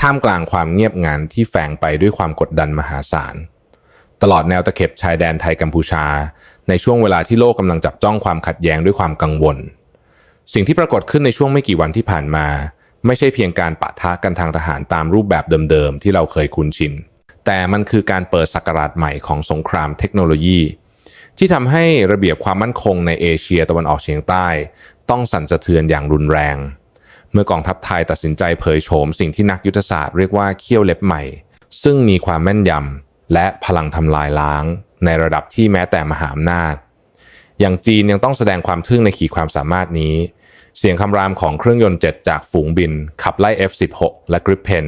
ท่ามกลางความเงียบงันที่แฝงไปด้วยความกดดันมหาศาล ตลอดแนวตะเข็บชายแดนไทยกัมพูชา ในช่วงเวลาที่โลกกำลังจับจ้องความขัดแย้งด้วยความกังวล สิ่งที่ปรากฏขึ้นในช่วงไม่กี่วันที่ผ่านมา ไม่ใช่เพียงการปะทะกันทางทหารตามรูปแบบเดิมๆที่เราเคยคุ้นชิน แต่มันคือการเปิดศักราชใหม่ของสงครามเทคโนโลยี ที่ทำให้ระเบียบความมั่นคงในเอเชียตะวันออกเฉียงใต้ ต้องสั่นสะเทือนอย่างรุนแรง เมื่อกองทัพไทยตัดสินใจเผยโฉมสิ่งที่นักยุทธศาสตร์เรียกว่าเขี้ยวเล็บใหม่ ซึ่งมีความแม่นยำและพลังทำลายล้าง ในระดับที่แม้แต่มหาอำนาจ อย่างจีนยังต้องแสดงความทึ่งในขีดความสามารถนี้ เสียงคำรามของเครื่องยนต์เจ็ตจากฝูงบิน ขับไล่ F-16 และ Gripen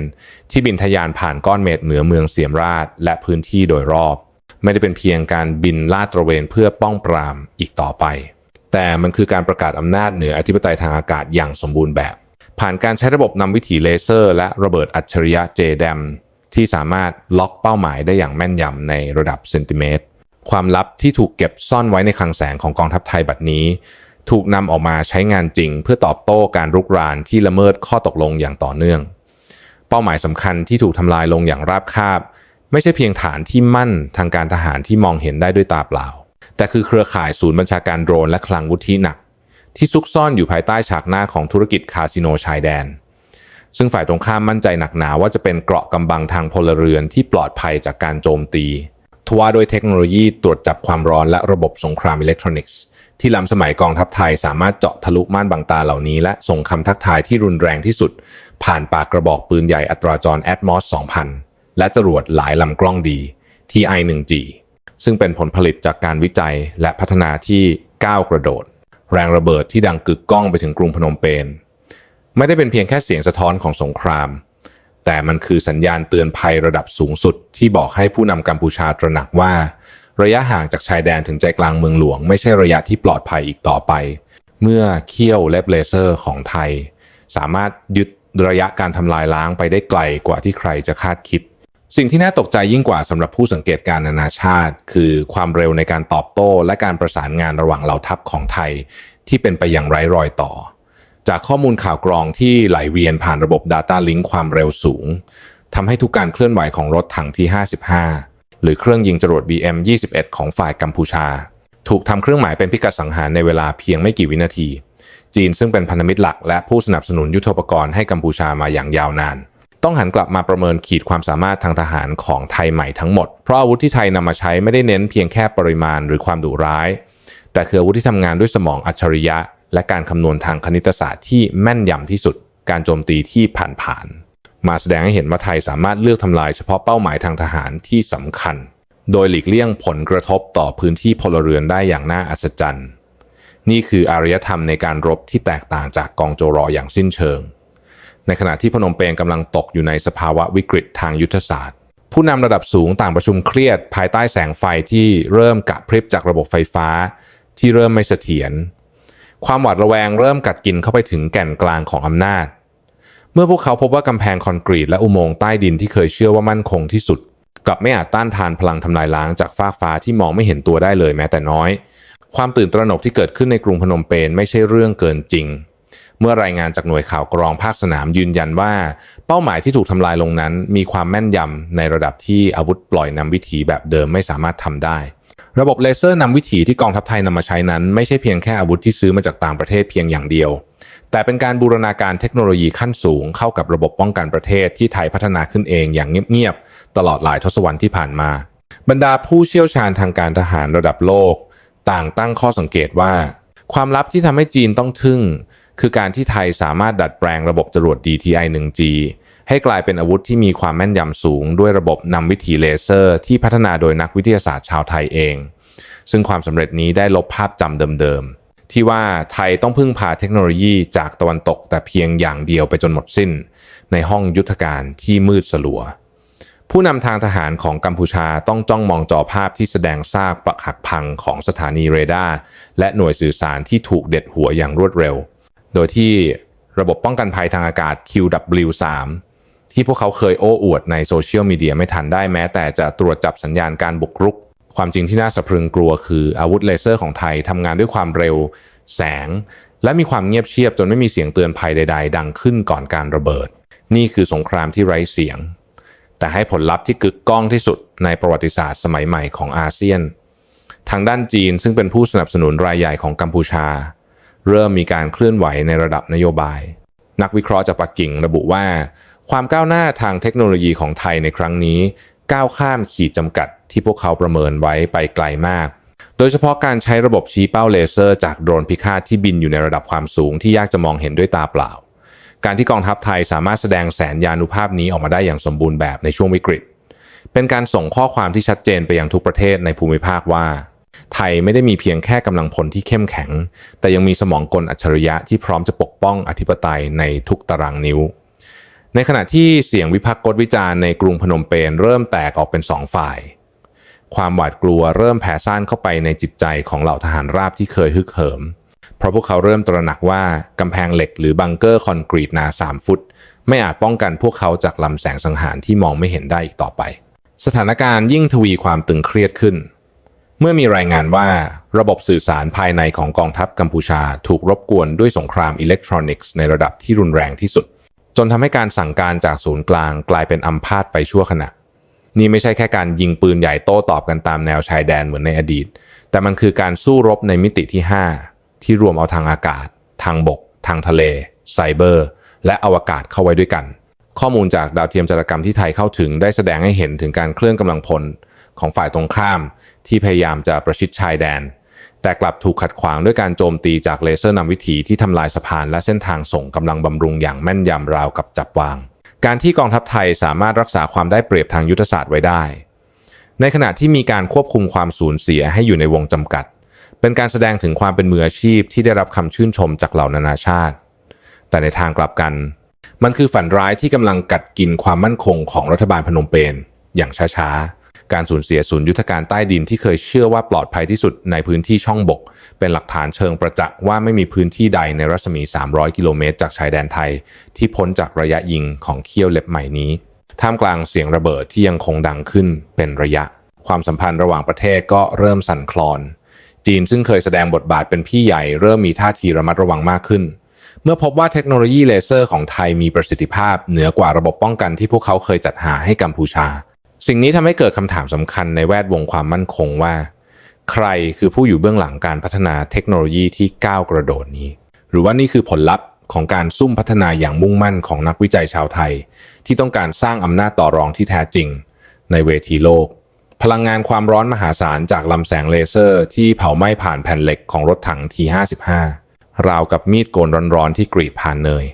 ที่บินทะยานผ่านก้อนเมฆเหนือเมืองเสียมราช และพื้นที่โดยรอบ ไม่ได้เป็นเพียงการบินลาดตระเวนเพื่อป้องปรามอีกต่อไป แต่มันคือการประกาศอำนาจเหนืออธิปไตยทางอากาศอย่างสมบูรณ์แบบ ผ่านการใช้ระบบนำวิถีเลเซอร์ และระเบิดอัจฉริยะ JDAM ที่สามารถล็อกเป้าหมายได้อย่างแม่นยำในระดับเซนติเมตร ความลับที่ถูกเก็บซ่อนไว้ในคลังแสงของกองทัพไทยบัดนี้ ถูกนำออกมาใช้งานจริง เพื่อตอบโต้การรุกรานที่ละเมิดข้อตกลงอย่างต่อเนื่อง เป้าหมายสำคัญที่ถูกทำลายลงอย่างราบคาบ ไม่ใช่เพียงฐานที่มั่นทางการทหารที่มองเห็นได้ด้วยตาเปล่า แต่คือเครือข่ายศูนย์บัญชาการโดรนและคลังวุธหนัก ที่ซุกซ่อนอยู่ภายใต้ฉากหน้าของธุรกิจคาสิโนชายแดน ซึ่งฝ่ายตรงข้ามมั่นใจหนักหนาว่าจะเป็นเกราะกำบังทางพลเรือนที่ปลอดภัยจากการโจมตี ทว่าด้วยเทคโนโลยีตรวจจับความร้อนและระบบสงครามอิเล็กทรอนิกส์ที่ล้ำสมัยกองทัพไทยสามารถเจาะทะลุม่านบังตาเหล่านี้ และส่งคำทักทายที่รุนแรงที่สุด ผ่านปากกระบอกปืนใหญ่อัตราจร Atmos 2000 และจรวดหลายลำกล้องดี TI-1G ซึ่งเป็นผลผลิตจากการวิจัยและพัฒนาที่ก้าวกระโดด แรงระเบิดที่ดังกึกก้องไปถึงกรุงพนมเปญไม่ได้เป็นเพียงแค่เสียงสะท้อนของสงคราม แต่มันคือสัญญาณเตือนภัยระดับสูงสุด ที่บอกให้ผู้นำกัมพูชาตระหนักว่า ระยะห่างจากชายแดนถึงใจกลางเมืองหลวง ไม่ใช่ระยะที่ปลอดภัยอีกต่อไป เมื่อเขี้ยวและเลเซอร์ของไทย สามารถยึดระยะการทำลายล้างไปได้ไกลกว่าที่ใครจะคาดคิด สิ่งที่น่าตกใจยิ่งกว่าสำหรับผู้สังเกตการณ์นานาชาติ คือความเร็วในการตอบโต้ และการประสานงานระหว่างเหล่าทัพของไทย ที่เป็นไปอย่างไร้รอยต่อ จากข้อมูลข่าวกรองที่ไหลเวียนผ่านระบบ Data Link ความเร็วสูงทำให้ทุกการเคลื่อนไหวของรถถังที่ 55 หรือเครื่องยิงจรวด BM-21 ของฝ่ายกัมพูชา ถูกทำเครื่องหมายเป็นพิกัดสังหารในเวลาเพียงไม่กี่วินาที จีนซึ่งเป็นพันธมิตรหลัก และผู้สนับสนุนยุทโธปกรณ์ให้กัมพูชามาอย่างยาวนาน ต้องหันกลับมาประเมินขีดความสามารถทางทหารของไทยใหม่ทั้งหมด เพราะอาวุธที่ไทยนำมาใช้ไม่ได้เน้นเพียงแค่ปริมาณหรือความดุร้าย แต่คืออาวุธที่ทำงานด้วยสมองอัจฉริยะ และการคำนวณทางคณิตศาสตร์ที่แม่นยำที่สุด การโจมตีที่ผ่านผ่านๆมาแสดงให้เห็นว่าไทยสามารถเลือกทำลายเฉพาะเป้าหมายทางทหารที่สำคัญ โดยหลีกเลี่ยงผลกระทบต่อพื้นที่พลเรือนได้อย่างน่าอัศจรรย์ นี่คืออารยธรรมในการรบที่แตกต่างจากกองโจรออย่างสิ้นเชิง ในขณะที่พนมเปญกำลังตกอยู่ในสภาวะวิกฤตทางยุทธศาสตร์ ผู้นำระดับสูงต่างประชุมเครียด ภายใต้แสงไฟที่เริ่มกะพริบจากระบบไฟฟ้า ที่เริ่มไม่เสถียรความหวาดระแวงเริ่มกัดกินเข้าไปถึงแก่นกลางของอำนาจ เมื่อพวกเขาพบว่ากำแพงคอนกรีตและอุโมงค์ใต้ดินที่เคยเชื่อว่ามั่นคงที่สุด กลับไม่อาจต้านทานพลังทำลายล้างจากฟากฟ้าที่มองไม่เห็นตัวได้เลยแม้แต่น้อย ความตื่นตระหนกที่เกิดขึ้นในกรุงพนมเปญไม่ใช่เรื่องเกินจริง เมื่อรายงานจากหน่วยข่าวกรองภาคสนามยืนยันว่า เป้าหมายที่ถูกทำลายลงนั้น มีความแม่นยำในระดับที่อาวุธปล่อยนำวิถีแบบเดิมไม่สามารถทำได้ ระบบเลเซอร์นำวิถีที่กองทัพไทยนำมาใช้นั้น ไม่ใช่เพียงแค่อาวุธที่ซื้อมาจากต่างประเทศเพียงอย่างเดียว แต่เป็นการบูรณาการเทคโนโลยีขั้นสูง เข้ากับระบบป้องกันประเทศที่ไทยพัฒนาขึ้นเองอย่างเงียบๆตลอดหลายทศวรรษที่ผ่านมา บรรดาผู้เชี่ยวชาญทางการทหารระดับโลก ต่างตั้งข้อสังเกตว่า ความลับที่ทำให้จีนต้องทึ่ง คือการที่ไทยสามารถดัดแปลงระบบจรวด DTI-1G ให้กลายเป็นอาวุธที่มีความแม่นยำสูง ด้วยระบบนำวิถีเลเซอร์ที่พัฒนาโดยนักวิทยาศาสตร์ชาวไทยเอง ซึ่งความสำเร็จนี้ได้ลบภาพจำเดิมๆ ที่ว่าไทยต้องพึ่งพาเทคโนโลยีจากตะวันตกแต่เพียงอย่างเดียวไปจนหมดสิ้น ในห้องยุทธการที่มืดสลัว ผู้นำทางทหารของกัมพูชาต้องจ้องมองจอภาพที่แสดงซากปรักหักพังของสถานีเรดาร์และหน่วยสื่อสารที่ถูกเด็ดหัวอย่างรวดเร็ว โดยที่ระบบป้องกันภัยทางอากาศ QW3 ที่พวกเขาเคยโอ้อวดในโซเชียลมีเดียไม่ทันได้แม้ แต่จะตรวจจับสัญญาณการบุกรุก ความจริงที่น่าสะพรึงกลัวคืออาวุธเลเซอร์ของไทยทำงานด้วยความเร็ว แสง และมีความเงียบเชียบจนไม่มีเสียงเตือนภัยใด ๆ ดังขึ้นก่อนการระเบิด นี่คือสงครามที่ไร้เสียง แต่ให้ผลลัพธ์ที่กึกก้องที่สุดในประวัติศาสตร์สมัยใหม่ของอาเซียน ทางด้านจีนซึ่งเป็นผู้สนับสนุนรายใหญ่ของกัมพูชา เริ่มมีการเคลื่อนไหวในระดับนโยบาย นักวิเคราะห์จากปักกิ่งระบุว่า ความก้าวหน้าทางเทคโนโลยีของไทยในครั้งนี้ ก้าวข้ามขีดจำกัดที่พวกเขาประเมินไว้ไปไกลมาก โดยเฉพาะการใช้ระบบชี้เป้าเลเซอร์ จากโดรนพิฆาตที่บินอยู่ในระดับความสูงที่ยากจะมองเห็นด้วยตาเปล่า การที่กองทัพไทยสามารถแสดงแสนยานุภาพนี้ออกมาได้อย่างสมบูรณ์แบบในช่วงวิกฤต เป็นการส่งข้อความที่ชัดเจนไปยังทุกประเทศในภูมิภาคว่า ไทยไม่ได้มีเพียงแค่กำลังพลที่เข้มแข็ง แต่ยังมีสมองกลอัจฉริยะที่พร้อมจะปกป้องอธิปไตยในทุกตารางนิ้ว ในขณะที่เสียงวิพากษ์กวิจารณ์ในกรุงพนมเปญเริ่มแตกออกเป็นสองฝ่าย ความหวาดกลัวเริ่มแผ่ซ่านเข้าไปในจิตใจของเหล่าทหารราบที่เคยฮึกเหิม เพราะพวกเขาเริ่มตระหนักว่ากำแพงเหล็กหรือบังเกอร์คอนกรีตหนา3ฟุต ไม่อาจป้องกันพวกเขาจากลำแสงสังหารที่มองไม่เห็นได้อีกต่อไป สถานการณ์ยิ่งทวีความตึงเครียดขึ้น เมื่อมีรายงานว่าระบบสื่อสารภายในของกองทัพกัมพูชาถูกรบกวนด้วยสงครามอิเล็กทรอนิกส์ในระดับที่รุนแรงที่สุด จนทำให้การสั่งการจากศูนย์กลางกลายเป็นอัมพาตไปชั่วขณะ นี่ไม่ใช่แค่การยิงปืนใหญ่โต้ตอบกันตามแนวชายแดนเหมือนในอดีต แต่มันคือการสู้รบในมิติที่ 5 ที่รวมเอาทางอากาศ ทางบก ทางทะเล ไซเบอร์ และอวกาศเข้าไว้ด้วยกัน ข้อมูลจากดาวเทียมจารกรรมที่ไทยเข้าถึงได้แสดงให้เห็นถึงการเคลื่อนกำลังพล ของฝ่ายตรงข้าม ที่พยายามจะประชิดชายแดน แต่กลับถูกขัดขวางด้วยการโจมตีจากเลเซอร์นำวิถีที่ทำลายสะพานและเส้นทางส่งกำลังบำรุงอย่างแม่นยำราวกับจับวาง การที่กองทัพไทยสามารถรักษาความได้เปรียบทางยุทธศาสตร์ไว้ได้ ในขณะที่มีการควบคุมความสูญเสียให้อยู่ในวงจำกัด เป็นการแสดงถึงความเป็นมืออาชีพที่ได้รับคำชื่นชมจากเหล่านานาชาติ แต่ในทางกลับกันมันคือฝันร้ายที่กำลังกัดกินความมั่นคงของรัฐบาลพนมเปญอย่างช้าๆ การสูญเสียศูนย์ยุทธการใต้ดินที่เคยเชื่อว่าปลอดภัยที่สุดในพื้นที่ช่องบก เป็นหลักฐานเชิงประจักษ์ว่าไม่มีพื้นที่ใดในรัศมี 300 กิโลเมตร จากชายแดนไทย ที่พ้นจากระยะยิงของเขี้ยวเล็บใหม่นี้ ท่ามกลางเสียงระเบิดที่ยังคงดังขึ้นเป็นระยะ ความสัมพันธ์ระหว่างประเทศก็เริ่มสั่นคลอน จีนซึ่งเคยแสดงบทบาทเป็นพี่ใหญ่เริ่มมีท่าทีระมัดระวังมากขึ้นเมื่อพบว่าเทคโนโลยีเลเซอร์ของไทยมีประสิทธิภาพเหนือกว่าระบบป้องกันที่พวกเขาเคยจัดหาให้กัมพูชา สิ่งนี้ทำให้เกิดคำถามสำคัญในแวดวงความมั่นคงว่า ใครคือผู้อยู่เบื้องหลังการพัฒนาเทคโนโลยีที่ก้าวกระโดดนี้ หรือว่านี่คือผลลัพธ์ของการซุ่มพัฒนาอย่างมุ่งมั่นของนักวิจัยชาวไทย ที่ต้องการสร้างอำนาจต่อรองที่แท้จริง ในเวทีโลก พลังงานความร้อนมหาศาลจากลำแสงเลเซอร์ ที่เผาไหม้ผ่านแผ่นเหล็กของรถถัง T55 ราวกับมีดโกนร้อนๆที่กรีดผ่านเนย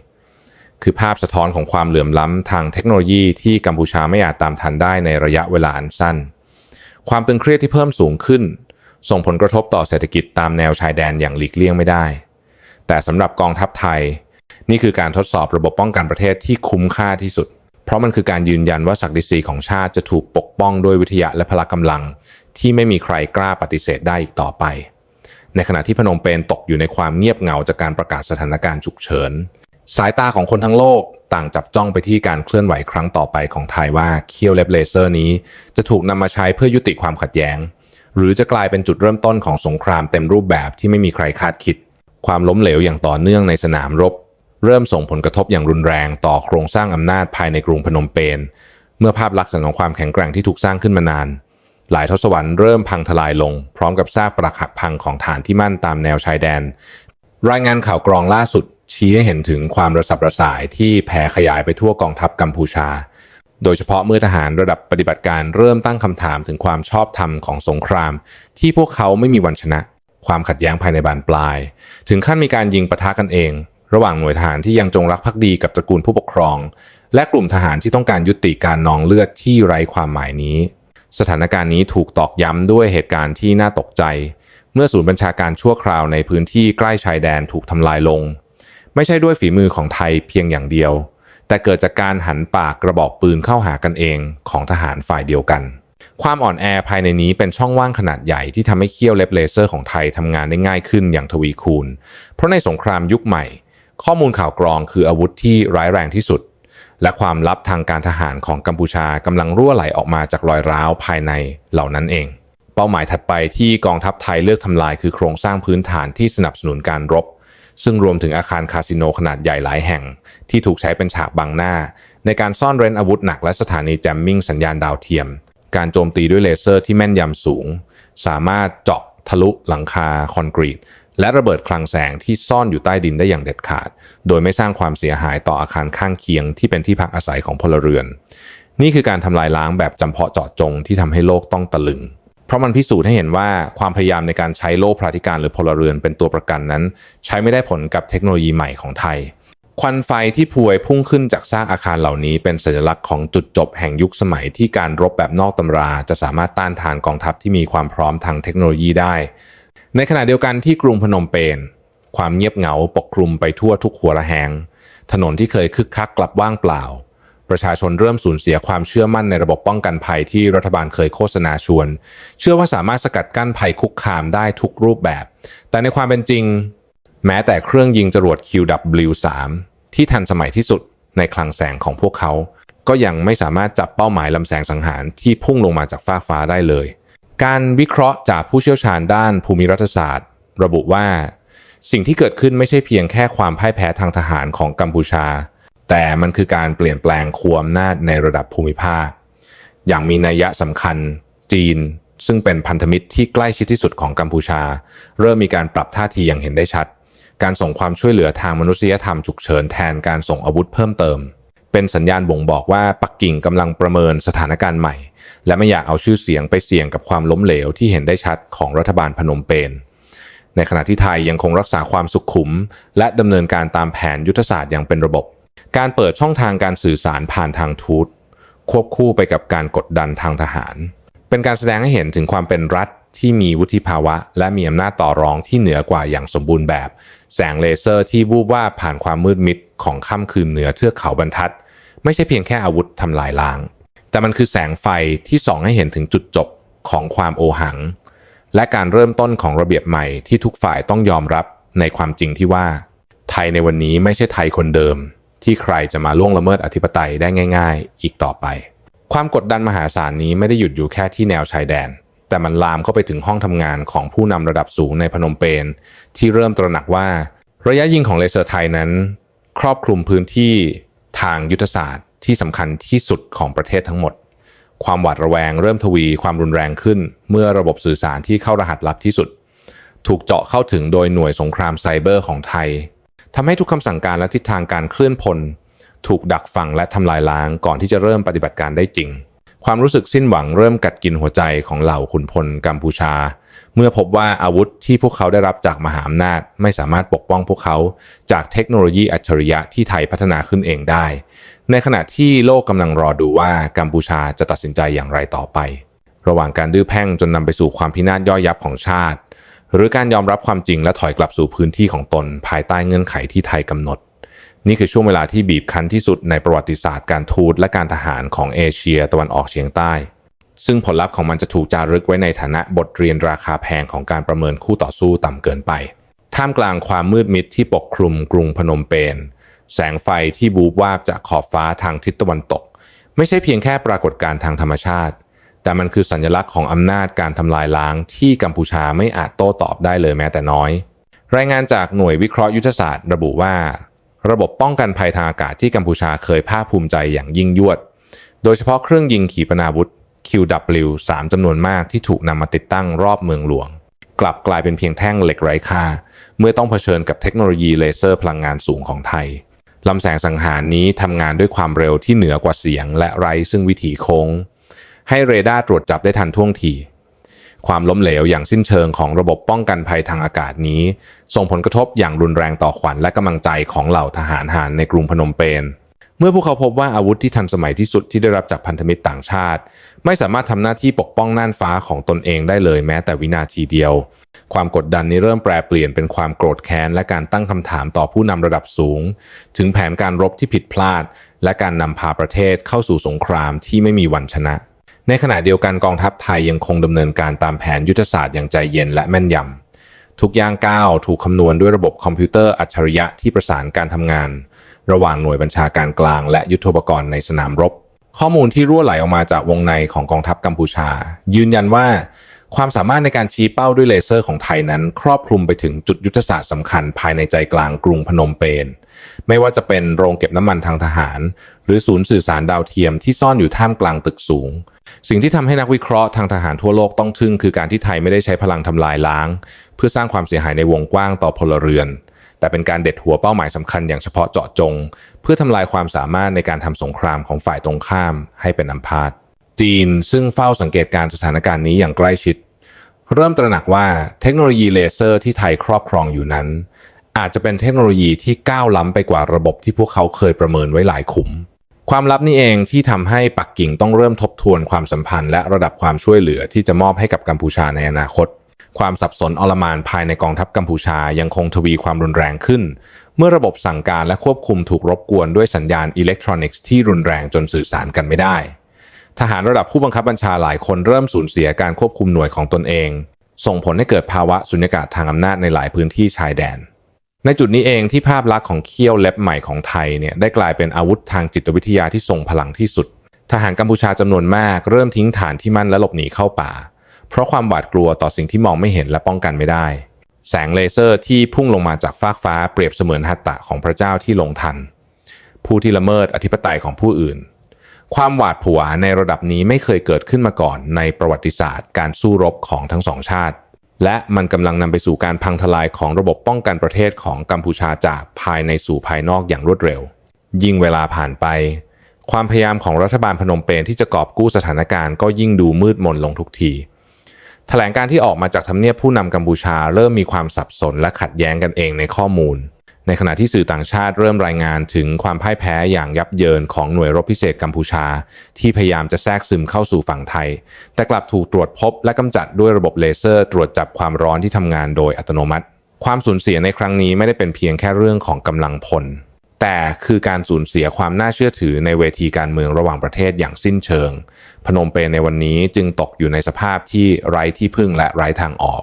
คือภาพสะท้อนของความเหลื่อมล้ำทางเทคโนโลยีที่กัมพูชาไม่อาจตามทันได้ในระยะเวลาอันสั้น ความตึงเครียดที่เพิ่มสูงขึ้น ส่งผลกระทบต่อเศรษฐกิจตามแนวชายแดนอย่างหลีกเลี่ยงไม่ได้ แต่สำหรับกองทัพไทย นี่คือการทดสอบระบบป้องกันประเทศที่คุ้มค่าที่สุด เพราะมันคือการยืนยันว่าศักดิศรีของชาติจะถูกปกป้องด้วยวิทยาและพละกำลัง ที่ไม่มีใครกล้าปฏิเสธได้อีกต่อไป ในขณะที่พนมเปญตกอยู่ในความเงียบเหงาจากการประกาศสถานการณ์ฉุกเฉิน สายตาของคนทั้งโลกต่างจับจ้องไปที่การเคลื่อนไหวครั้งต่อไปของไทยว่าเคียวเล็บเลเซอร์นี้จะถูกนำมาใช้เพื่อยุติความขัดแย้ง หรือจะกลายเป็นจุดเริ่มต้นของสงครามเต็มรูปแบบที่ไม่มีใครคาดคิด ความล้มเหลวอย่างต่อเนื่องในสนามรบ เริ่มส่งผลกระทบอย่างรุนแรงต่อโครงสร้างอำนาจภายในกรุงพนมเปญเมื่อภาพลักษณ์ของความแข็งแกร่งที่ถูกสร้างขึ้นมานาน หลายทศวรรษเริ่มพังทลายลง พร้อมกับซากปรักหักพังของฐานที่มั่นตามแนวชายแดน รายงานข่าวกรองล่าสุด ชี้ให้เห็นถึงความระสับระสายที่แผ่ขยายไปทั่วกองทัพกัมพูชา โดยเฉพาะเมื่อทหารระดับปฏิบัติการเริ่มตั้งคำถามถึงความชอบธรรมของสงคราม ที่พวกเขาไม่มีวันชนะ ความขัดแย้งภายในบานปลาย ถึงขั้นมีการยิงปะทะกันเอง ระหว่างหน่วยทหารที่ยังจงรักภักดีกับตระกูลผู้ปกครอง และกลุ่มทหารที่ต้องการยุติการนองเลือดที่ไร้ความหมายนี้ สถานการณ์นี้ถูกตอกย้ำด้วยเหตุการณ์ที่น่าตกใจ เมื่อศูนย์บัญชาการชั่วคราวในพื้นที่ใกล้ชายแดนถูกทำลายลง ไม่ใช่ด้วยฝีมือของไทยเพียงอย่างเดียว แต่เกิดจากการหันปากกระบอกปืนเข้าหากันเองของทหารฝ่ายเดียวกัน ความอ่อนแอภายในนี้เป็นช่องว่างขนาดใหญ่ที่ทำให้เขี้ยวเล็บเลเซอร์ของไทยทำงานได้ง่ายขึ้นอย่างทวีคูณ เพราะในสงครามยุคใหม่ ข้อมูลข่าวกรองคืออาวุธที่ร้ายแรงที่สุด และความลับทางการทหารของกัมพูชากำลังรั่วไหลออกมาจากรอยร้าวภายในเหล่านั้นเองเป้าหมายถัดไปที่กองทัพไทยเลือกทำลายคือโครงสร้างพื้นฐานที่สนับสนุนการรบ ซึ่งรวมถึงอาคารคาสิโนขนาดใหญ่หลายแห่ง ที่ถูกใช้เป็นฉากบังหน้า ในการซ่อนเร้นอาวุธหนักและสถานีแจมมิ่งสัญญาณดาวเทียม การโจมตีด้วยเลเซอร์ที่แม่นยำสูง สามารถเจาะทะลุหลังคาคอนกรีตและระเบิดคลังแสงที่ซ่อนอยู่ใต้ดินได้อย่างเด็ดขาด โดยไม่สร้างความเสียหายต่ออาคารข้างเคียงที่เป็นที่พักอาศัยของพลเรือน นี่คือการทำลายล้างแบบจำเพาะเจาะจงที่ทำให้โลกต้องตะลึง เพราะมันพิสูจน์ให้เห็นว่าความพยายามในการใช้โล่พระธิการหรือพลเรือนเป็นตัวประกันนั้น ใช้ไม่ได้ผลกับเทคโนโลยีใหม่ของไทย ควันไฟที่พวยพุ่งขึ้นจากซากอาคารเหล่านี้ เป็นสัญลักษณ์ของจุดจบแห่งยุคสมัยที่การรบแบบนอกตำรา จะสามารถต้านทานกองทัพที่มีความพร้อมทางเทคโนโลยีได้ ในขณะเดียวกันที่กรุงพนมเปญความเงียบเหงาปกคลุมไปทั่วทุกหัวระแหง ถนนที่เคยคึกคักกลับว่างเปล่า ประชาชนเริ่มสูญเสียความเชื่อมั่นในระบบป้องกันภัยที่รัฐบาลเคยโฆษณาชวน เชื่อว่าสามารถสกัดกั้นภัยคุกคามได้ทุกรูปแบบ แต่ในความเป็นจริง แม้แต่เครื่องยิงจรวด QW3 ที่ทันสมัยที่สุดในคลังแสงของพวกเขา ก็ยังไม่สามารถจับเป้าหมายลำแสงสังหารที่พุ่งลงมาจากฟ้ากฟ้าได้เลย การวิเคราะห์จากผู้เชี่ยวชาญด้านภูมิรัฐศาสตร์ ระบุว่า สิ่งที่เกิดขึ้นไม่ใช่เพียงแค่ความพ่ายแพ้ทางทหารของกัมพูชา แต่มันคือการเปลี่ยนแปลงควมนาจในระดับภูมิภาค อย่างมีนัยยะสำคัญจีน ซึ่งเป็นพันธมิตรที่ใกล้ชิดที่สุดของกัมพูชา เริ่มมีการปรับท่าทีอย่างเห็นได้ชัด การส่งความช่วยเหลือทางมนุษยธรรมฉุกเฉินแทนการส่งอาวุธเพิ่มเติม เป็นสัญญาณบ่งบอกว่าปักกิ่งกำลังประเมินสถานการณ์ใหม่ และไม่อยากเอาชื่อเสียงไปเสี่ยงกับความล้มเหลวที่เห็นได้ชัดของรัฐบาลพนมเปญในขณะที่ไทยยังคงรักษาความสุขุม และดำเนินการตามแผนยุทธศาสตร์อย่างเป็นระบบ การเปิดช่องทางการสื่อสารผ่านทางทูตควบคู่ไปกับการกดดันทางทหาร เป็นการแสดงให้เห็นถึงความเป็นรัฐที่มีวุฒิภาวะ และมีอำนาจต่อรองที่เหนือกว่าอย่างสมบูรณ์แบบ แสงเลเซอร์ที่วูบว่าผ่านความมืดมิดของค่ำคืนเหนือเทือกเขาบรรทัด ไม่ใช่เพียงแค่อาวุธทำลายล้าง แต่มันคือแสงไฟที่ส่องให้เห็นถึงจุดจบของความโอหัง และการเริ่มต้นของระเบียบใหม่ที่ทุกฝ่ายต้องยอมรับในความจริงที่ว่า ไทยในวันนี้ไม่ใช่ไทยคนเดิม ที่ใครจะมาล่วงละเมิดอธิปไตยได้ง่าย ๆ อีกต่อไป ความกดดันมหาศาลนี้ไม่ได้หยุดอยู่แค่ที่แนวชายแดน แต่มันลามเข้าไปถึงห้องทำงานของผู้นำระดับสูงในพนมเปญที่เริ่มตระหนักว่า ระยะยิงของเลเซอร์ไทยนั้น ครอบคลุมพื้นที่ทางยุทธศาสตร์ที่สำคัญที่สุดของประเทศทั้งหมด ความหวาดระแวงเริ่มทวีความรุนแรงขึ้น เมื่อระบบสื่อสารที่เข้ารหัสลับที่สุด ถูกเจาะเข้าถึงโดยหน่วยสงครามไซเบอร์ของไทย ทำให้ทุกคำสั่งการและทิศทางการเคลื่อนพล ถูกดักฟังและทำลายล้างก่อนที่จะเริ่มปฏิบัติการได้จริง ความรู้สึกสิ้นหวังเริ่มกัดกินหัวใจของเหล่าขุนพลกัมพูชา เมื่อพบว่าอาวุธที่พวกเขาได้รับจากมหาอำนาจ ไม่สามารถปกป้องพวกเขาจากเทคโนโลยีอัจฉริยะที่ไทยพัฒนาขึ้นเองได้ ในขณะที่โลกกำลังรอดูว่ากัมพูชาจะตัดสินใจอย่างไรต่อไป ระหว่างการดื้อแพ่งจนนำไปสู่ความพินาศย่อยยับของชาติ หรือการยอมรับความจริงและถอยกลับสู่พื้นที่ของตนภายใต้เงื่อนไขที่ไทยกำหนด นี่คือช่วงเวลาที่บีบคั้นที่สุดในประวัติศาสตร์การทูตและการทหารของเอเชียตะวันออกเฉียงใต้ ซึ่งผลลัพธ์ของมันจะถูกจารึกไว้ในฐานะบทเรียนราคาแพงของการประเมินคู่ต่อสู้ต่ำเกินไป ท่ามกลางความมืดมิดที่ปกคลุมกรุงพนมเปญแสงไฟที่บูบวาบจากขอบฟ้าทางทิศตะวันตก ไม่ใช่เพียงแค่ปรากฏการณ์ทางธรรมชาติ แต่มันคือสัญลักษณ์ของอำนาจการทำลายล้างที่กัมพูชาไม่อาจโต้ตอบได้เลยแม้แต่น้อย รายงานจากหน่วยวิเคราะห์ยุทธศาสตร์ ระบุว่า ระบบป้องกันภัยทางอากาศที่กัมพูชาเคยภาคภูมิใจอย่างยิ่งยวด โดยเฉพาะเครื่องยิงขีปนาวุธ QW3 จำนวนมากที่ถูกนำมาติดตั้งรอบเมืองหลวง กลับกลายเป็นเพียงแท่งเหล็กไร้ค่า เมื่อต้องเผชิญกับเทคโนโลยีเลเซอร์พลังงานสูงของไทยลำแสงสังหารนี้ทำงานด้วยความเร็วที่เหนือกว่าเสียง และไร้ซึ่งวิถีโค้ง ให้เรดาร์ตรวจจับได้ทันท่วงที ความล้มเหลวอย่างสิ้นเชิงของระบบป้องกันภัยทางอากาศนี้ ส่งผลกระทบอย่างรุนแรงต่อขวัญและกำลังใจของเหล่าทหารหารในกรุงพนมเปญเมื่อพวกเขาพบว่าอาวุธที่ทันสมัยที่สุดที่ได้รับจากพันธมิตรต่างชาติ ไม่สามารถทำหน้าที่ปกป้องน่านฟ้าของตนเองได้เลยแม้แต่วินาทีเดียว ความกดดันนี้เริ่มแปรเปลี่ยนเป็นความโกรธแค้น และการตั้งคำถามต่อผู้นำระดับสูง ถึงแผนการรบที่ผิดพลาด และการนำพาประเทศเข้าสู่สงครามที่ไม่มีวันชนะ ในขณะเดียวกันกองทัพไทยยังคงดำเนินการตามแผนยุทธศาสตร์อย่างใจเย็นและแม่นยำทุกย่างก้าวถูกคำนวณด้วยระบบคอมพิวเตอร์อัจฉริยะที่ประสานการทำงาน ระหว่างหน่วยบัญชาการกลางและยุทโธปกรณ์ในสนามรบ ข้อมูลที่รั่วไหลออกมาจากวงในของกองทัพกัมพูชา ยืนยันว่าความสามารถในการชี้เป้าด้วยเลเซอร์ของไทยนั้น ครอบคลุมไปถึงจุดยุทธศาสตร์สำคัญภายในใจกลางกรุงพนมเปญ ไม่ว่าจะเป็นโรงเก็บน้ำมันทางทหาร หรือศูนย์สื่อสารดาวเทียมที่ซ่อนอยู่ท่ามกลางตึกสูง สิ่งที่ทำให้นักวิเคราะห์ทางทหารทั่วโลกต้องทึ่งคือการที่ไทยไม่ได้ใช้พลังทำลายล้าง เพื่อสร้างความเสียหายในวงกว้างต่อพลเรือน แต่เป็นการเด็ดหัวเป้าหมายสำคัญอย่างเฉพาะเจาะจง เพื่อทำลายความสามารถในการทำสงครามของฝ่ายตรงข้ามให้เป็นอัมพาตจีน ซึ่งเฝ้าสังเกตการณ์สถานการณ์นี้อย่างใกล้ชิด เริ่มตระหนักว่าเทคโนโลยีเลเซอร์ที่ไทยครอบครองอยู่นั้น อาจจะเป็นเทคโนโลยีที่ก้าวล้ำไปกว่าระบบที่พวกเขาเคยประเมินไว้หลายขุม ความลับนี้เองที่ทำให้ปักกิ่งต้องเริ่มทบทวนความสัมพันธ์และระดับความช่วยเหลือที่จะมอบให้กับกัมพูชาในอนาคต ความสับสนอลหมานภายในกองทัพกัมพูชายังคงทวีความรุนแรงขึ้น เมื่อระบบสั่งการและควบคุมถูกรบกวนด้วยสัญญาณอิเล็กทรอนิกส์ที่รุนแรงจนสื่อสารกันไม่ได้ทหารระดับผู้บังคับบัญชาหลายคนเริ่มสูญเสียการควบคุมหน่วยของตนเอง ส่งผลให้เกิดภาวะสุญญากาศทางอำนาจในหลายพื้นที่ชายแดน ในจุดนี้เองที่ภาพลักษณ์ของเขี้ยวเล็บใหม่ของไทยเนี่ยได้กลายเป็นอาวุธทางจิตวิทยาที่ทรงพลังที่สุด ทหารกัมพูชาจำนวนมากเริ่มทิ้งฐานที่มั่นและหลบหนีเข้าป่า เพราะความหวาดกลัวต่อสิ่งที่มองไม่เห็นและป้องกันไม่ได้ แสงเลเซอร์ที่พุ่งลงมาจากฟากฟ้าเปรียบเสมือนหัตถะของพระเจ้าที่ลงทัน ผู้ที่ละเมิดอธิปไตยของผู้อื่น ความหวาดผวาในระดับนี้ไม่เคยเกิดขึ้นมาก่อนในประวัติศาสตร์ การสู้รบของทั้งสองชาติ และมันกำลังนำไปสู่การพังทลายของระบบป้องกันประเทศของกัมพูชาจากภายในสู่ภายนอกอย่างรวดเร็ว ยิ่งเวลาผ่านไป ความพยายามของรัฐบาลพนมเปญที่จะกอบกู้สถานการณ์ก็ยิ่งดูมืดมนลงทุกทีแถลงการที่ออกมาจากทำเนียบผู้นำกัมพูชาเริ่มมีความสับสนและขัดแย้งกันเองในข้อมูล ในขณะที่สื่อต่างชาติเริ่มรายงานถึงความพ่ายแพ้อย่างยับเยินของหน่วยรบพิเศษกัมพูชา ที่พยายามจะแทรกซึมเข้าสู่ฝั่งไทย แต่กลับถูกตรวจพบและกำจัดด้วยระบบเลเซอร์ ตรวจจับความร้อนที่ทำงานโดยอัตโนมัติ ความสูญเสียในครั้งนี้ไม่ได้เป็นเพียงแค่เรื่องของกำลังพล แต่คือการสูญเสียความน่าเชื่อถือในเวทีการเมืองระหว่างประเทศอย่างสิ้นเชิง พนมเปญในวันนี้จึงตกอยู่ในสภาพที่ไร้ที่พึ่งและไร้ทางออก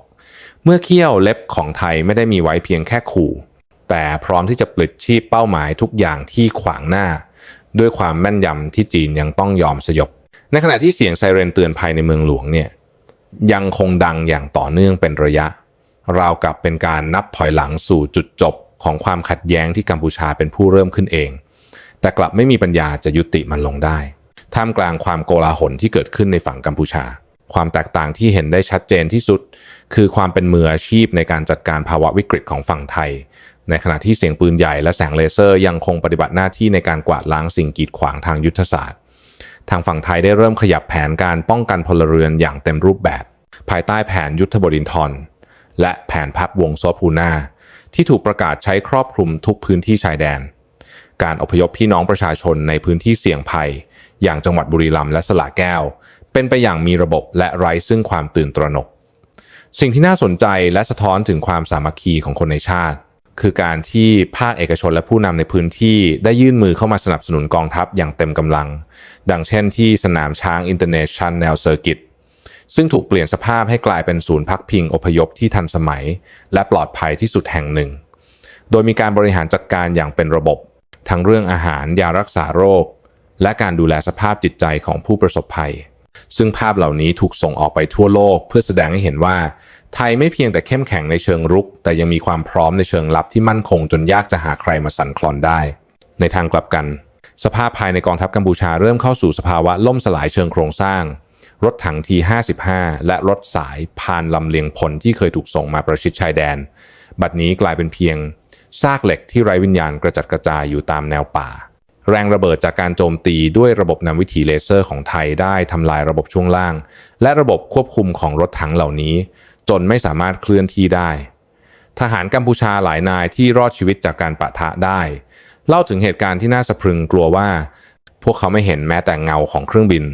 เมื่อเขี้ยวเล็บของไทยไม่ได้มีไว้เพียงแค่ขู่ แต่พร้อมที่จะปลิดชีพเป้าหมายทุกอย่างที่ขวางหน้า ด้วยความแม่นยำที่จีนยังต้องยอมสยบ ในขณะที่เสียงไซเรนเตือนภัยในเมืองหลวงเนี่ยยังคงดังอย่างต่อเนื่องเป็นระยะ ราวกับเป็นการนับถอยหลังสู่จุดจบของความขัดแย้งที่กัมพูชาเป็นผู้เริ่มขึ้นเอง แต่กลับไม่มีปัญญาจะยุติมันลงได้ ท่ามกลางความโกลาหลที่เกิดขึ้นในฝั่งกัมพูชา ความแตกต่างที่เห็นได้ชัดเจนที่สุด คือความเป็นมืออาชีพในการจัดการภาวะวิกฤตของฝั่งไทย ในขณะที่เสียงปืนใหญ่และแสงเลเซอร์ยังคงปฏิบัติหน้าที่ในการกวาดล้างสิ่งกีดขวางทางยุทธศาสตร์ ทางฝั่งไทยได้เริ่มขยับแผนการป้องกันพลเรือนอย่างเต็มรูปแบบ ภายใต้แผนยุทธบดินทรและแผนพับวงโซพูนาที่ถูกประกาศใช้ครอบคลุมทุกพื้นที่ชายแดน การอพยพพี่น้องประชาชนในพื้นที่เสี่ยงภัย อย่างจังหวัดบุรีรัมย์และสระแก้ว เป็นไปอย่างมีระบบและไร้ซึ่งความตื่นตระหนก สิ่งที่น่าสนใจและสะท้อนถึงความสามัคคีของคนในชาติ คือการที่ภาคเอกชนและผู้นำในพื้นที่ได้ยื่นมือเข้ามาสนับสนุนกองทัพอย่างเต็มกำลัง ดังเช่นที่สนามช้างอินเตอร์เนชั่นแนลเซอร์กิตซึ่งถูกเปลี่ยนสภาพให้กลายเป็นศูนย์พักพิงอพยพที่ทันสมัย และปลอดภัยที่สุดแห่งหนึ่ง โดยมีการบริหารจัดการอย่างเป็นระบบ ทั้งเรื่องอาหารยารักษาโรค และการดูแลสภาพจิตใจของผู้ประสบภัย ซึ่งภาพเหล่านี้ถูกส่งออกไปทั่วโลกเพื่อแสดงให้เห็นว่า ไทยไม่เพียงแต่เข้มแข็งในเชิงรุก แต่ยังมีความพร้อมในเชิงลับที่มั่นคงจนยากจะหาใครมาสั่นคลอนได้ ในทางกลับกัน สภาพภายในกองทัพกัมพูชาเริ่มเข้าสู่สภาวะล่มสลายเชิงโครงสร้าง รถถังที55และรถสายพานลำเลียงพลที่เคยถูกส่งมาประชิดชายแดน บัดนี้กลายเป็นเพียงซากเหล็กที่ไร้วิญญาณกระจัดกระจายอยู่ตามแนวป่า แรงระเบิดจากการโจมตีด้วยระบบนำวิถีเลเซอร์ของไทยได้ทำลายระบบช่วงล่าง และระบบควบคุมของรถถังเหล่านี้ จนไม่สามารถเคลื่อนที่ได้ ทหารกัมพูชาหลายนายที่รอดชีวิตจากการปะทะได้ เล่าถึงเหตุการณ์ที่น่าสะพรึงกลัวว่า พวกเขาไม่เห็นแม้แต่เงาของเครื่องบิน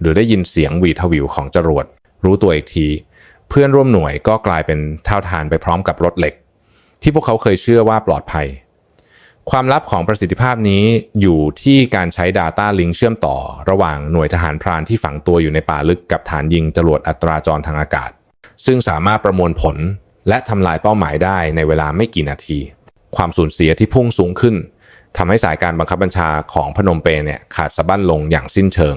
หรือได้ยินเสียงหวีทวิวของจรวด รู้ตัวอีกที เพื่อนร่วมหน่วยก็กลายเป็นเท่าทานไปพร้อมกับรถเหล็ก ที่พวกเขาเคยเชื่อว่าปลอดภัยความลับของประสิทธิภาพนี้อยู่ที่การใช้ Data Link เชื่อมต่อ ระหว่างหน่วยทหารพรานที่ฝังตัวอยู่ในป่าลึกกับฐานยิงจรวดอัตราจรทางอากาศ ซึ่งสามารถประมวลผลและทำลายเป้าหมายได้ในเวลาไม่กี่นาที ความสูญเสียที่พุ่งสูงขึ้นทำให้สายการบังคับบัญชาของพนมเปญเนี่ยขาดสะบั้นลงอย่างสิ้นเชิง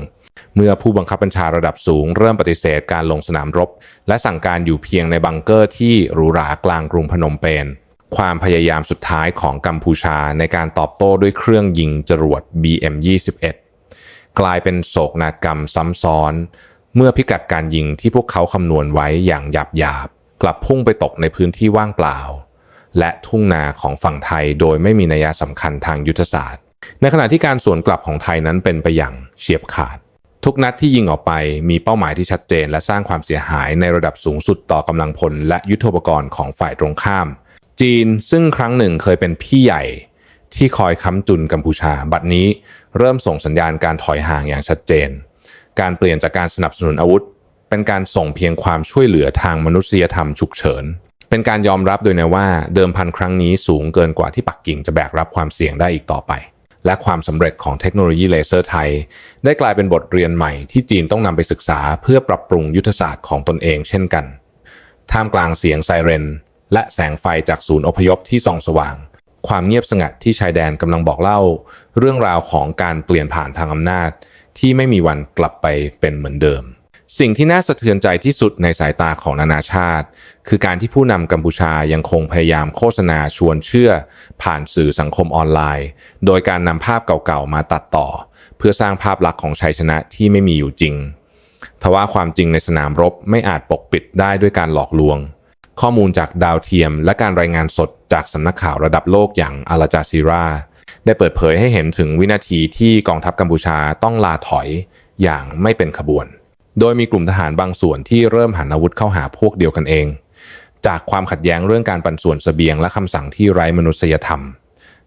เมื่อผู้บังคับบัญชาระดับสูงเริ่มปฏิเสธการลงสนามรบ และสั่งการอยู่เพียงในบังเกอร์ที่หรูหรากลางกรุงพนมเปญความพยายามสุดท้ายของกัมพูชาในการตอบโต้ด้วยเครื่องยิงจรวด BM-21 กลายเป็นโศกนาฏกรรมซ้ำซ้อน เมื่อพิกัดการยิงที่พวกเขาคำนวณไว้อย่างหยาบหยาบๆกลับพุ่งไปตกในพื้นที่ว่างเปล่า และทุ่งนาของฝั่งไทยโดยไม่มีนัยสำคัญทางยุทธศาสตร์ ในขณะที่การสวนกลับของไทยนั้นเป็นไปอย่างเฉียบขาด ทุกนัดที่ยิงออกไปมีเป้าหมายที่ชัดเจน และสร้างความเสียหายในระดับสูงสุดต่อกำลังพล และยุทโธปกรณ์ของฝ่ายตรงข้าม จีนซึ่งครั้งหนึ่งเคยเป็นพี่ใหญ่ที่คอยค้ำจุนกัมพูชา บัดนี้เริ่มส่งสัญญาณการถอยห่างอย่างชัดเจน การเปลี่ยนจากการสนับสนุนอาวุธ เป็นการส่งเพียงความช่วยเหลือทางมนุษยธรรมฉุกเฉิน เป็นการยอมรับโดยนะว่าเดิมพันครั้งนี้สูงเกินกว่าที่ปักกิ่งจะแบกรับความเสี่ยงได้อีกต่อไป และความสำเร็จของเทคโนโลยีเลเซอร์ไทย ได้กลายเป็นบทเรียนใหม่ที่จีนต้องนำไปศึกษาเพื่อปรับปรุงยุทธศาสตร์ของตนเองเช่นกัน ท่ามกลางเสียงไซเรน และแสงไฟจากศูนย์อพยพที่ส่องสว่างความเงียบสงัดที่ชายแดนกำลังบอกเล่า เรื่องราวของการเปลี่ยนผ่านทางอำนาจ ที่ไม่มีวันกลับไปเป็นเหมือนเดิม สิ่งที่น่าสะเทือนใจที่สุดในสายตาของนานาชาติ คือการที่ผู้นำกัมพูชายังคงพยายามโฆษณาชวนเชื่อ ผ่านสื่อสังคมออนไลน์ โดยการนำภาพเก่าๆมาตัดต่อ เพื่อสร้างภาพลักษณ์ของชัยชนะที่ไม่มีอยู่จริงทว่าความจริงในสนามรบไม่อาจปกปิดได้ด้วยการหลอกลวง ข้อมูลจากดาวเทียม และการรายงานสดจากสำนักข่าวระดับโลกอย่างอาราจาซีรา ได้เปิดเผยให้เห็นถึงวินาทีที่กองทัพกัมพูชาต้องลาถอยอย่างไม่เป็นขบวน โดยมีกลุ่มทหารบางส่วนที่เริ่มหันอาวุธเข้าหาพวกเดียวกันเอง จากความขัดแย้งเรื่องการปันส่วนเสบียงและคำสั่งที่ไร้มนุษยธรรม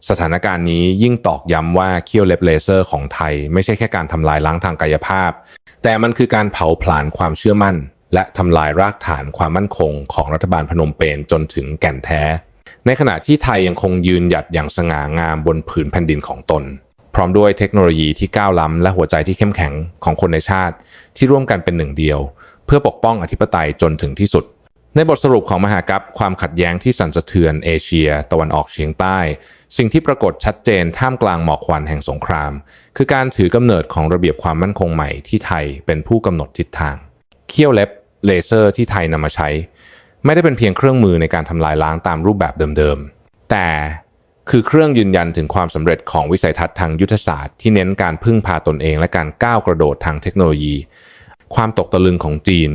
สถานการณ์นี้ยิ่งตอกย้ำว่าเคี่ยวเล็บเลเซอร์ของไทย ไม่ใช่แค่การทำลายล้างทางกายภาพ แต่มันคือการเผาผลาญความเชื่อมั่น และทำลายรากฐานความมั่นคงของรัฐบาลพนมเปญจนถึงแก่นแท้ ในขณะที่ไทยยังคงยืนหยัดอย่างสง่างามบนผืนแผ่นดินของตน พร้อมด้วยเทคโนโลยีที่ก้าวล้ำและหัวใจที่เข้มแข็งของคนในชาติ ที่ร่วมกันเป็นหนึ่งเดียว เพื่อปกป้องอธิปไตยจนถึงที่สุด ในบทสรุปของมหากรัปความขัดแย้งที่สั่นสะเทือนเอเชีย ตะวันออกเฉียงใต้ สิ่งที่ปรากฏชัดเจนท่ามกลางหมอกควันแห่งสงคราม คือการถือกำเนิดของระเบียบความมั่นคงใหม่ที่ไทยเป็นผู้กำหนดทิศทาง เขี้ยวเล็บเลเซอร์ที่ไทยนำมาใช้ ไม่ได้เป็นเพียงเครื่องมือในการทำลายล้างตามรูปแบบเดิมๆ แต่คือเครื่องยืนยันถึงความสำเร็จของวิสัยทัศน์ทางยุทธศาสตร์ที่เน้นการพึ่งพาตนเองและการก้าวกระโดดทางเทคโนโลยี ความตกตะลึงของจีน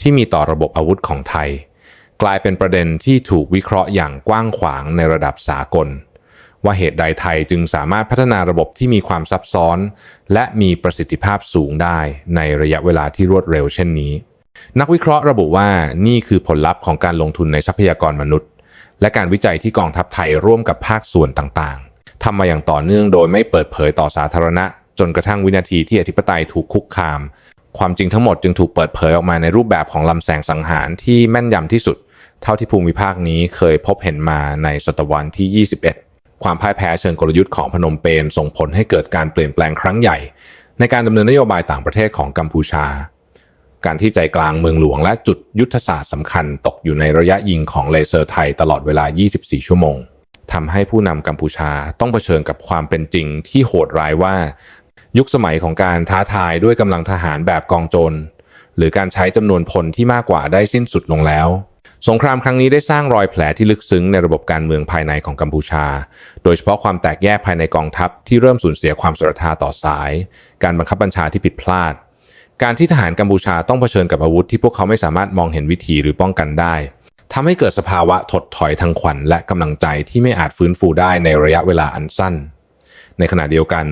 ที่มีต่อระบบอาวุธของไทย กลายเป็นประเด็นที่ถูกวิเคราะห์อย่างกว้างขวางในระดับสากล ว่าเหตุใดไทยจึงสามารถพัฒนาระบบที่มีความซับซ้อน และมีประสิทธิภาพสูงได้ในระยะเวลาที่รวดเร็วเช่นนี้ นักวิเคราะห์ระบุว่านี่คือผลลัพธ์ของการลงทุนในทรัพยากรมนุษย์ และการวิจัยที่กองทัพไทยร่วมกับภาคส่วนต่างๆทำมาอย่างต่อเนื่องโดยไม่เปิดเผยต่อสาธารณะ จนกระทั่งวินาทีที่อธิปไตยถูกคุกคาม ความจริงทั้งหมดจึงถูกเปิดเผยออกมาในรูปแบบของลำแสงสังหารที่แม่นยำที่สุด เท่าที่ภูมิภาคนี้เคยพบเห็นมาในศตวรรษที่ 21 ความพ่ายแพ้เชิงกลยุทธ์ของพนมเปญส่งผลให้เกิดการเปลี่ยนแปลงครั้งใหญ่ ในการดำเนินนโยบายต่างประเทศของกัมพูชา การที่ใจกลางเมืองหลวงและจุดยุทธศาสตร์สำคัญตกอยู่ในระยะยิงของเลเซอร์ไทยตลอดเวลา 24 ชั่วโมงทำให้ผู้นำกัมพูชาต้องเผชิญกับความเป็นจริงที่โหดร้ายว่า ยุคสมัยของการท้าทายด้วยกำลังทหารแบบกองโจรหรือการใช้จำนวนพลที่มากกว่าได้สิ้นสุดลงแล้ว สงครามครั้งนี้ได้สร้างรอยแผลที่ลึกซึ้งในระบบการเมืองภายในของกัมพูชา โดยเฉพาะความแตกแยกภายในกองทัพที่เริ่มสูญเสียความศรัทธาต่อสาย การบังคับบัญชาที่ผิดพลาด การที่ทหารกัมพูชาต้องเผชิญกับอาวุธที่พวกเขาไม่สามารถมองเห็นวิธีหรือป้องกันได้ทำให้เกิดสภาวะถดถอยทางขวัญและกำลังใจที่ไม่อาจฟื้นฟูได้ในระยะเวลาอันสั้น ในขณะเดียวกัน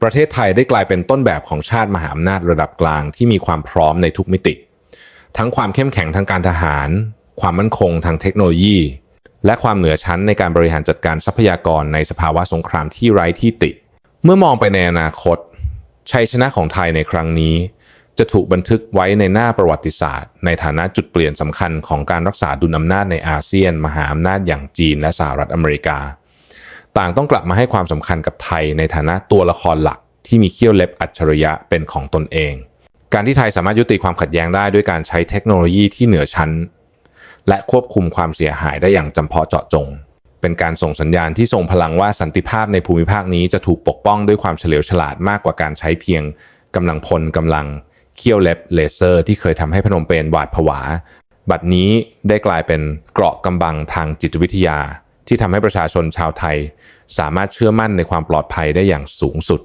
ประเทศไทยได้กลายเป็นต้นแบบของชาติมหาอำนาจระดับกลางที่มีความพร้อมในทุกมิติ ทั้งความเข้มแข็งทางการทหาร ความมั่นคงทางเทคโนโลยี และความเหนือชั้นในการบริหารจัดการทรัพยากรในสภาวะสงครามที่ไร้ที่ติ เมื่อมองไปในอนาคต ชัยชนะของไทยในครั้งนี้ จะถูกบันทึกไว้ในหน้าประวัติศาสตร์ ในฐานะจุดเปลี่ยนสำคัญของการรักษาดุลอำนาจในอาเซียน มหาอำนาจอย่างจีนและสหรัฐอเมริกา ต่างต้องกลับมาให้ความสำคัญกับไทยในฐานะตัวละครหลักที่มีเขี้ยวเล็บอัจฉริยะเป็นของตนเอง การที่ไทยสามารถยุติความขัดแย้งได้ด้วยการใช้เทคโนโลยีที่เหนือชั้น และควบคุมความเสียหายได้อย่างจำเพาะเจาะจง เป็นการส่งสัญญาณที่ทรงพลังว่าสันติภาพในภูมิภาคนี้จะถูกปกป้องด้วยความเฉลียวฉลาดมากกว่าการใช้เพียงกำลังพลกำลัง เขี้ยวเล็บเลเซอร์ ที่เคยทำให้พนมเปญหวาดผวา บัดนี้ได้กลายเป็นเกราะกำบังทางจิตวิทยา ที่ทำให้ประชาชนชาวไทย สามารถเชื่อมั่นในความปลอดภัยได้อย่างสูงสุด